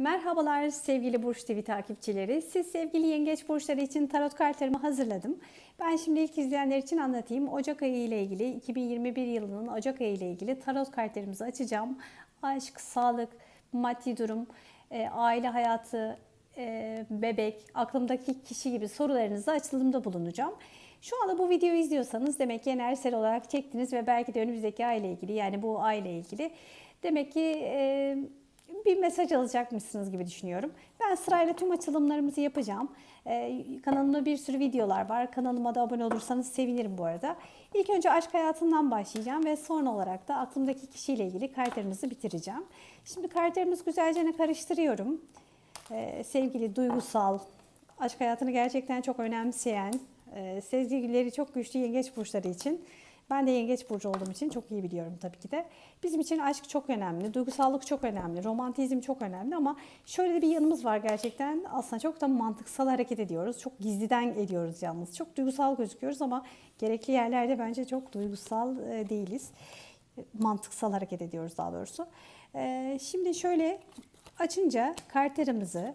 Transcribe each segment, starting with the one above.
Merhabalar sevgili Burç TV takipçileri. Siz sevgili yengeç burçları için tarot kartlarımı hazırladım. Ben şimdi ilk izleyenler için anlatayım. Ocak ayı ile ilgili 2021 yılının Ocak ayı ile ilgili tarot kartlarımızı açacağım. Aşk, sağlık, maddi durum, e, aile hayatı, e, bebek, aklımdaki kişi gibi sorularınızı açılımda bulunacağım. Şu anda bu videoyu izliyorsanız demek ki enerjisel olarak çektiniz ve belki de önümüzdeki ay ile ilgili yani bu ay ile ilgili demek ki e, bir mesaj alacakmışsınız gibi düşünüyorum. Ben sırayla tüm açılımlarımızı yapacağım. Ee, kanalımda bir sürü videolar var. Kanalıma da abone olursanız sevinirim bu arada. İlk önce aşk hayatından başlayacağım ve son olarak da aklımdaki kişiyle ilgili kartlarımızı bitireceğim. Şimdi kartlarımızı güzelce karıştırıyorum. Ee, sevgili duygusal, aşk hayatını gerçekten çok önemseyen, e, sezgileri çok güçlü yengeç burçları için ben de yengeç burcu olduğum için çok iyi biliyorum tabii ki de. Bizim için aşk çok önemli, duygusallık çok önemli, romantizm çok önemli ama şöyle de bir yanımız var gerçekten. Aslında çok da mantıksal hareket ediyoruz. Çok gizliden ediyoruz yalnız. Çok duygusal gözüküyoruz ama gerekli yerlerde bence çok duygusal e, değiliz. Mantıksal hareket ediyoruz daha doğrusu. E, Şimdi şöyle açınca kartlarımızı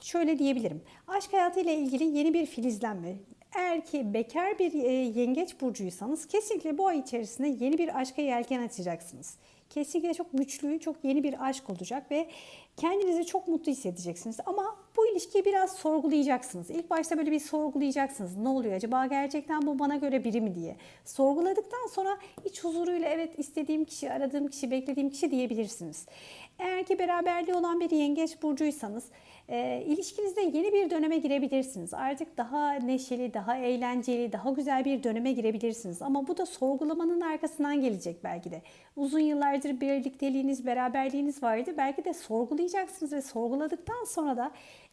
şöyle diyebilirim. Aşk hayatıyla ilgili yeni bir filizlenme, eğer ki bekar bir e, yengeç burcuysanız kesinlikle bu ay içerisinde yeni bir aşka yelken açacaksınız. Kesinlikle çok güçlü, çok yeni bir aşk olacak ve kendinizi çok mutlu hissedeceksiniz. Ama ilişkiyi biraz sorgulayacaksınız. İlk başta böyle bir sorgulayacaksınız. Ne oluyor acaba gerçekten bu bana göre biri mi diye. Sorguladıktan sonra iç huzuruyla evet istediğim kişi, aradığım kişi, beklediğim kişi diyebilirsiniz. Eğer ki beraberliği olan bir yengeç burcuysanız e, ilişkinizde yeni bir döneme girebilirsiniz. Artık daha neşeli, daha eğlenceli, daha güzel bir döneme girebilirsiniz. Ama bu da sorgulamanın arkasından gelecek belki de. Uzun yıllardır birlikteliğiniz, beraberliğiniz vardı. Belki de sorgulayacaksınız ve sorguladıktan sonra da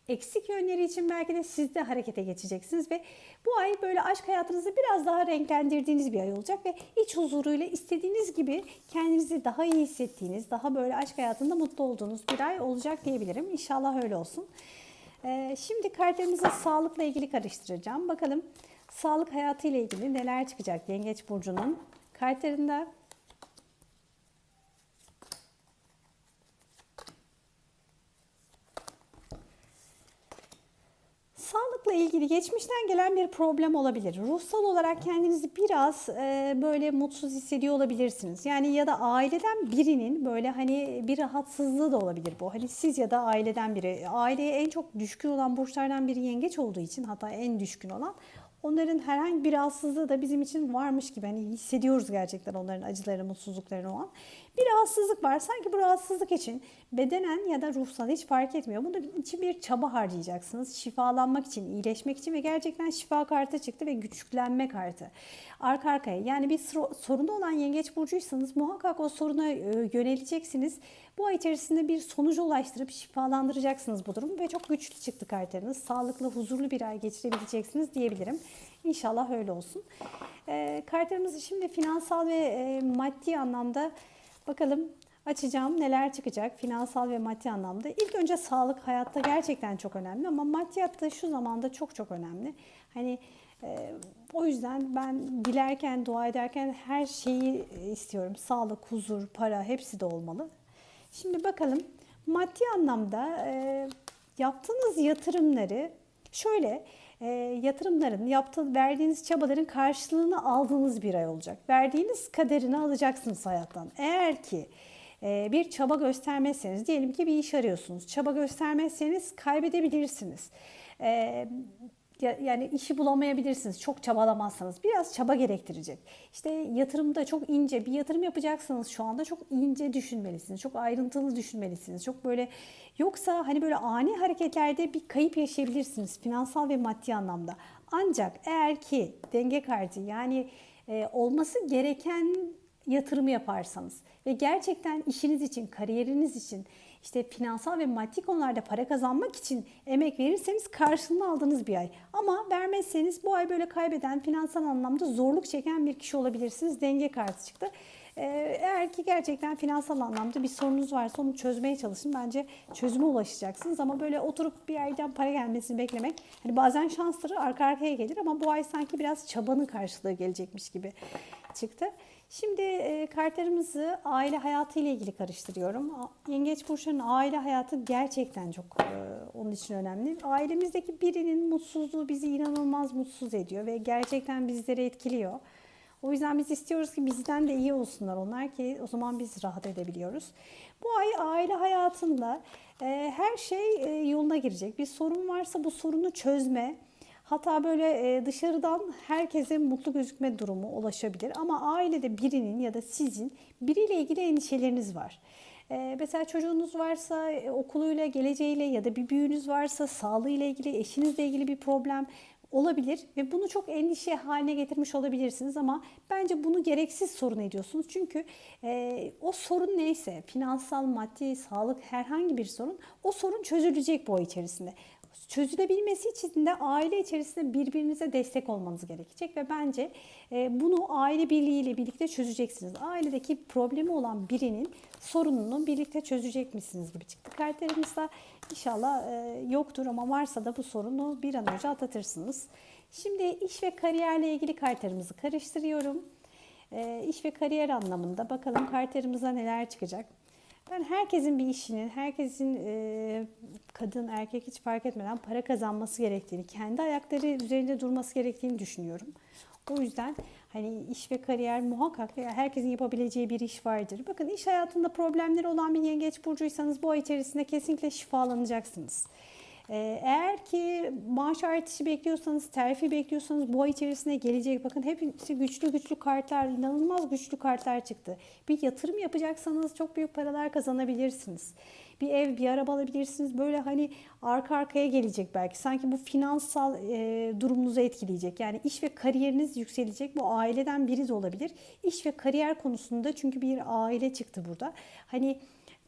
eksik yönleri için belki de siz de harekete geçeceksiniz ve bu ay böyle aşk hayatınızı biraz daha renklendirdiğiniz bir ay olacak ve iç huzuruyla istediğiniz gibi kendinizi daha iyi hissettiğiniz, daha böyle aşk hayatında mutlu olduğunuz bir ay olacak diyebilirim. İnşallah öyle olsun. Ee, şimdi kartlarımızı sağlıkla ilgili karıştıracağım. Bakalım sağlık hayatı ile ilgili neler çıkacak Yengeç Burcu'nun kartlarında. İlgili geçmişten gelen bir problem olabilir. Ruhsal olarak kendinizi biraz e, böyle mutsuz hissediyor olabilirsiniz. Yani ya da aileden birinin böyle hani bir rahatsızlığı da olabilir bu. Hani siz ya da aileden biri. Aileye en çok düşkün olan burçlardan biri yengeç olduğu için hatta en düşkün olan onların herhangi bir rahatsızlığı da bizim için varmış gibi hani hissediyoruz gerçekten onların acılarını, mutsuzluklarını o an. Bir rahatsızlık var. Sanki bu rahatsızlık için bedenen ya da ruhsal hiç fark etmiyor. Bunun için bir çaba harcayacaksınız. Şifalanmak için, iyileşmek için ve gerçekten şifa kartı çıktı ve güçlenme kartı. Arka arkaya yani bir sorunu olan yengeç burcuysanız muhakkak o soruna e, yöneleceksiniz. Bu ay içerisinde bir sonuca ulaştırıp şifalandıracaksınız bu durumu ve çok güçlü çıktı kartlarınız. Sağlıklı, huzurlu bir ay geçirebileceksiniz diyebilirim. İnşallah öyle olsun. E, kartlarımızı şimdi finansal ve e, maddi anlamda bakalım açacağım neler çıkacak finansal ve maddi anlamda. İlk önce sağlık hayatta gerçekten çok önemli ama maddiyat da şu zamanda çok çok önemli. Hani e, o yüzden ben dilerken, dua ederken her şeyi istiyorum. Sağlık, huzur, para hepsi de olmalı. Şimdi bakalım maddi anlamda e, yaptığınız yatırımları şöyle e, yatırımların, yaptığı, verdiğiniz çabaların karşılığını aldığınız bir ay olacak. Verdiğiniz kaderini alacaksınız hayattan. Eğer ki e, bir çaba göstermezseniz, diyelim ki bir iş arıyorsunuz, çaba göstermezseniz kaybedebilirsiniz. E, yani işi bulamayabilirsiniz çok çabalamazsanız. Biraz çaba gerektirecek. İşte yatırımda çok ince bir yatırım yapacaksanız şu anda çok ince düşünmelisiniz. Çok ayrıntılı düşünmelisiniz. Çok böyle yoksa hani böyle ani hareketlerde bir kayıp yaşayabilirsiniz finansal ve maddi anlamda. Ancak eğer ki denge kartı yani e, olması gereken yatırımı yaparsanız ve gerçekten işiniz için, kariyeriniz için işte finansal ve maddi konularda para kazanmak için emek verirseniz karşılığını aldığınız bir ay. Ama vermezseniz bu ay böyle kaybeden, finansal anlamda zorluk çeken bir kişi olabilirsiniz. Denge kartı çıktı. Ee, eğer ki gerçekten finansal anlamda bir sorunuz varsa onu çözmeye çalışın. Bence çözüme ulaşacaksınız ama böyle oturup bir yerden para gelmesini beklemek hani bazen şansları arka arkaya gelir ama bu ay sanki biraz çabanın karşılığı gelecekmiş gibi çıktı. Şimdi e, kartlarımızı aile hayatı ile ilgili karıştırıyorum. Yengeç burçlarının aile hayatı gerçekten çok e, onun için önemli. Ailemizdeki birinin mutsuzluğu bizi inanılmaz mutsuz ediyor ve gerçekten bizleri etkiliyor. O yüzden biz istiyoruz ki bizden de iyi olsunlar onlar ki o zaman biz rahat edebiliyoruz. Bu ay aile hayatında e, her şey e, yoluna girecek. Bir sorun varsa bu sorunu çözme, Hatta böyle e, dışarıdan herkese mutlu gözükme durumu ulaşabilir. Ama ailede birinin ya da sizin biriyle ilgili endişeleriniz var. E, Mesela çocuğunuz varsa e, okuluyla, geleceğiyle ya da bir büyüğünüz varsa sağlığıyla ilgili, eşinizle ilgili bir problem olabilir ve bunu çok endişe haline getirmiş olabilirsiniz ama bence bunu gereksiz sorun ediyorsunuz. Çünkü e, o sorun neyse finansal, maddi, sağlık herhangi bir sorun o sorun çözülecek bu ay içerisinde çözülebilmesi için de aile içerisinde birbirinize destek olmanız gerekecek ve bence e, bunu aile birliğiyle birlikte çözeceksiniz. Ailedeki problemi olan birinin sorununu birlikte çözecek misiniz gibi çıktı. Kartlarımızda inşallah e, yoktur ama varsa da bu sorunu bir an önce atlatırsınız. Şimdi iş ve kariyerle ilgili kartlarımızı karıştırıyorum. E, iş ve kariyer anlamında bakalım kartlarımıza neler çıkacak. Ben herkesin bir işinin, herkesin e, kadın, erkek hiç fark etmeden para kazanması gerektiğini, kendi ayakları üzerinde durması gerektiğini düşünüyorum. O yüzden hani iş ve kariyer muhakkak herkesin yapabileceği bir iş vardır. Bakın iş hayatında problemleri olan bir yengeç burcuysanız bu ay içerisinde kesinlikle şifalanacaksınız. Ee, Eğer ki maaş artışı bekliyorsanız, terfi bekliyorsanız bu ay içerisinde gelecek. Bakın hepsi güçlü güçlü kartlar, inanılmaz güçlü kartlar çıktı. Bir yatırım yapacaksanız çok büyük paralar kazanabilirsiniz. Bir ev, bir araba alabilirsiniz. Böyle hani arka arkaya gelecek belki. Sanki bu finansal e, durumunuzu etkileyecek. Yani iş ve kariyeriniz yükselecek. Bu aileden biri de olabilir. İş ve kariyer konusunda çünkü bir aile çıktı burada. Hani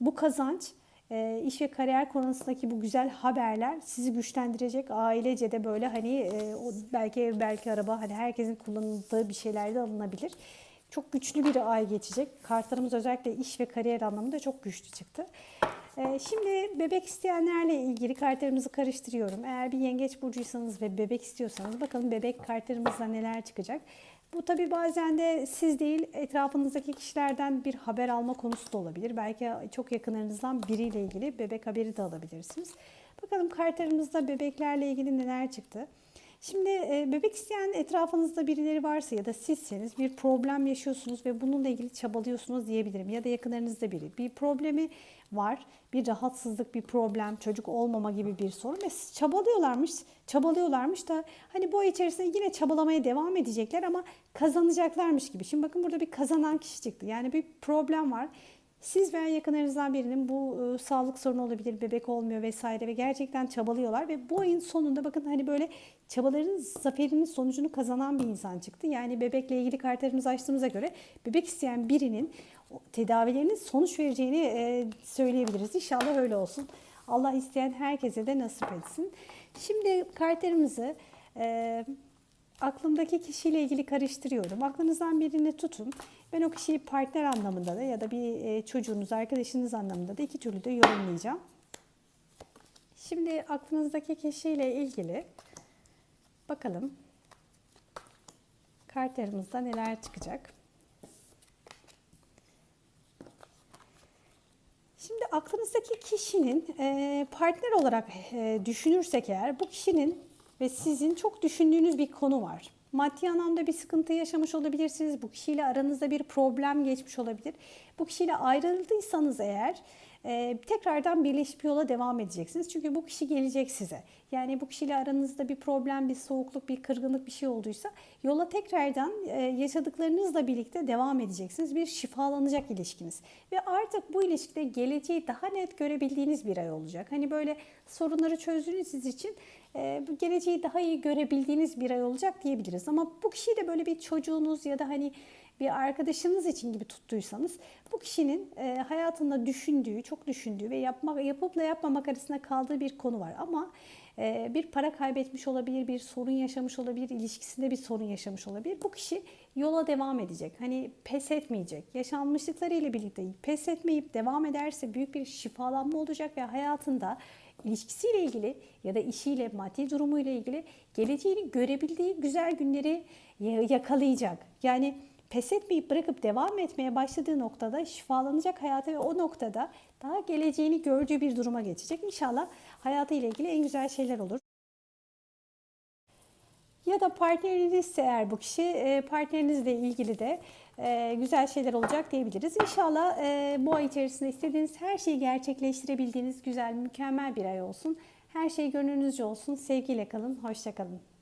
bu kazanç e, iş ve kariyer konusundaki bu güzel haberler sizi güçlendirecek. Ailece de böyle hani e, belki ev belki araba hani herkesin kullanıldığı bir şeyler de alınabilir. Çok güçlü bir ay geçecek. Kartlarımız özellikle iş ve kariyer anlamında çok güçlü çıktı. E, şimdi bebek isteyenlerle ilgili kartlarımızı karıştırıyorum. Eğer bir yengeç burcuysanız ve bebek istiyorsanız bakalım bebek kartlarımızda neler çıkacak. Bu tabii bazen de siz değil etrafınızdaki kişilerden bir haber alma konusu da olabilir. Belki çok yakınlarınızdan biriyle ilgili bebek haberi de alabilirsiniz. Bakalım kartlarımızda bebeklerle ilgili neler çıktı. Şimdi e, bebek isteyen etrafınızda birileri varsa ya da sizseniz bir problem yaşıyorsunuz ve bununla ilgili çabalıyorsunuz diyebilirim. Ya da yakınlarınızda biri bir problemi var, bir rahatsızlık, bir problem, çocuk olmama gibi bir sorun ve çabalıyorlarmış, çabalıyorlarmış da hani bu ay içerisinde yine çabalamaya devam edecekler ama kazanacaklarmış gibi. Şimdi bakın burada bir kazanan kişi çıktı. Yani bir problem var. Siz veya yakınlarınızdan birinin bu e, sağlık sorunu olabilir, bebek olmuyor vesaire ve gerçekten çabalıyorlar ve bu ayın sonunda bakın hani böyle çabaların zaferinin sonucunu kazanan bir insan çıktı. Yani bebekle ilgili kartlarımızı açtığımıza göre bebek isteyen birinin tedavilerinin sonuç vereceğini e, söyleyebiliriz. İnşallah öyle olsun. Allah isteyen herkese de nasip etsin. Şimdi kartlarımızı e, aklımdaki kişiyle ilgili karıştırıyorum. Aklınızdan birini tutun. Ben o kişiyi partner anlamında da ya da bir e, çocuğunuz, arkadaşınız anlamında da iki türlü de yorumlayacağım. Şimdi aklınızdaki kişiyle ilgili bakalım kartlarımızda neler çıkacak. Şimdi aklınızdaki kişinin e, partner olarak e, düşünürsek eğer bu kişinin ve sizin çok düşündüğünüz bir konu var. Maddi anlamda bir sıkıntı yaşamış olabilirsiniz. Bu kişiyle aranızda bir problem geçmiş olabilir. Bu kişiyle ayrıldıysanız eğer e, tekrardan birleşip yola devam edeceksiniz. Çünkü bu kişi gelecek size. Yani bu kişiyle aranızda bir problem, bir soğukluk, bir kırgınlık bir şey olduysa yola tekrardan e, yaşadıklarınızla birlikte devam edeceksiniz. Bir şifalanacak ilişkiniz. Ve artık bu ilişkide geleceği daha net görebildiğiniz bir ay olacak. Hani böyle sorunları çözdüğünüz için bu geleceği daha iyi görebildiğiniz bir ay olacak diyebiliriz. Ama bu kişiyi de böyle bir çocuğunuz ya da hani bir arkadaşınız için gibi tuttuysanız bu kişinin e, hayatında düşündüğü, çok düşündüğü ve yapmak, yapıpla yapmamak arasında kaldığı bir konu var. Ama e, bir para kaybetmiş olabilir, bir sorun yaşamış olabilir, ilişkisinde bir sorun yaşamış olabilir. Bu kişi yola devam edecek. Hani pes etmeyecek. Yaşanmışlıklarıyla birlikte pes etmeyip devam ederse büyük bir şifalanma olacak ve hayatında ilişkisiyle ilgili ya da işiyle, maddi durumuyla ilgili geleceğini görebildiği güzel günleri yakalayacak. Yani pes etmeyip bırakıp devam etmeye başladığı noktada şifalanacak hayata ve o noktada daha geleceğini gördüğü bir duruma geçecek. İnşallah hayatıyla ilgili en güzel şeyler olur. Ya da partnerinizse eğer bu kişi e, partnerinizle ilgili de e, güzel şeyler olacak diyebiliriz. İnşallah e, bu ay içerisinde istediğiniz her şeyi gerçekleştirebildiğiniz güzel, mükemmel bir ay olsun. Her şey gönlünüzce olsun. Sevgiyle kalın, hoşça kalın.